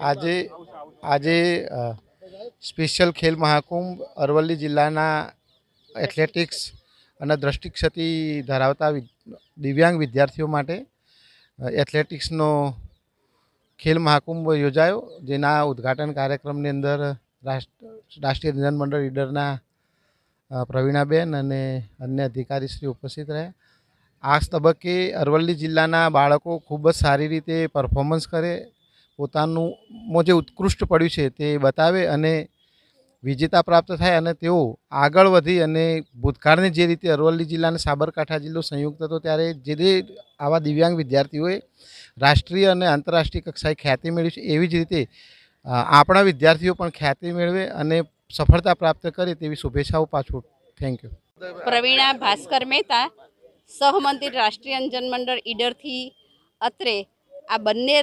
આજે આજે સ્પેશિયલ ખેલ મહાકુંભ અરવલ્લી જિલ્લાના એથ્લેટિક્સ અને દ્રષ્ટિક્ષતિ ધરાવતા દિવ્યાંગ વિદ્યાર્થીઓ માટે એથ્લેટિક્સનો ખેલ મહાકુંભ યોજાયો, જેના ઉદ્ઘાટન કાર્યક્રમની અંદર રાષ્ટ્રીય નિધન મંડળ લીડરના પ્રવીણાબેન અને અન્ય અધિકારીશ્રી ઉપસ્થિત રહ્યા. આ તબક્કે અરવલ્લી જિલ્લાના બાળકો ખૂબ જ સારી રીતે પરફોર્મન્સ કરે પોતાનું મો જે ઉત્કૃષ્ટ પડ્યું છે તે બતાવે અને વિજેતા પ્રાપ્ત થાય અને તેઓ આગળ વધી અને ભૂતકાળની જે રીતે અરવલ્લી જિલ્લા અને સાબરકાંઠા જિલ્લો સંયુક્ત હતો ત્યારે જે રીતે આવા દિવ્યાંગ વિદ્યાર્થીઓએ રાષ્ટ્રીય અને આંતરરાષ્ટ્રીય કક્ષાએ ખ્યાતિ મેળવી છે, એવી જ રીતે આપણા વિદ્યાર્થીઓ પણ ખ્યાતિ મેળવે અને સફળતા પ્રાપ્ત કરે તેવી શુભેચ્છાઓ પાછું. થેન્ક યુ પ્રવીણા ભાસ્કર મહેતા, સહમંત્રી રાષ્ટ્રીય અંજન મંડળ ઈડરથી અત્રે આ બંને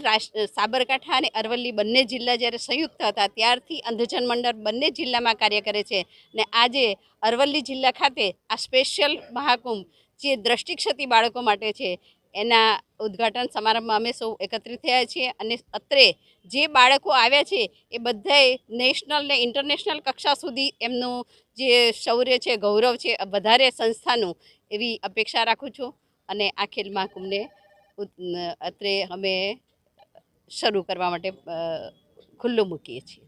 સાબરકાંઠા અને અરવલ્લી બંને જિલ્લા જ્યારે સંયુક્ત હતા, ત્યારથી અંધજન મંડળ બંને જિલ્લામાં કાર્ય કરે છે. ને આજે અરવલ્લી જિલ્લા ખાતે આ સ્પેશિયલ મહાકુંભ, જે દ્રષ્ટિક્ષતિ બાળકો માટે છે, એના ઉદ્ઘાટન સમારંભમાં અમે સૌ એકત્રિત થયા છીએ અને અત્રે જે બાળકો આવ્યા છે, એ બધાએ નેશનલ ને ઇન્ટરનેશનલ કક્ષા સુધી એમનું જે શૌર્ય છે, ગૌરવ છે વધારે સંસ્થાનું એવી અપેક્ષા રાખું છું. અને આ ખેલ મહાકુંભને અત્રે અમે શરૂ કરવા માટે ખુલ્લું મૂકીએ છીએ.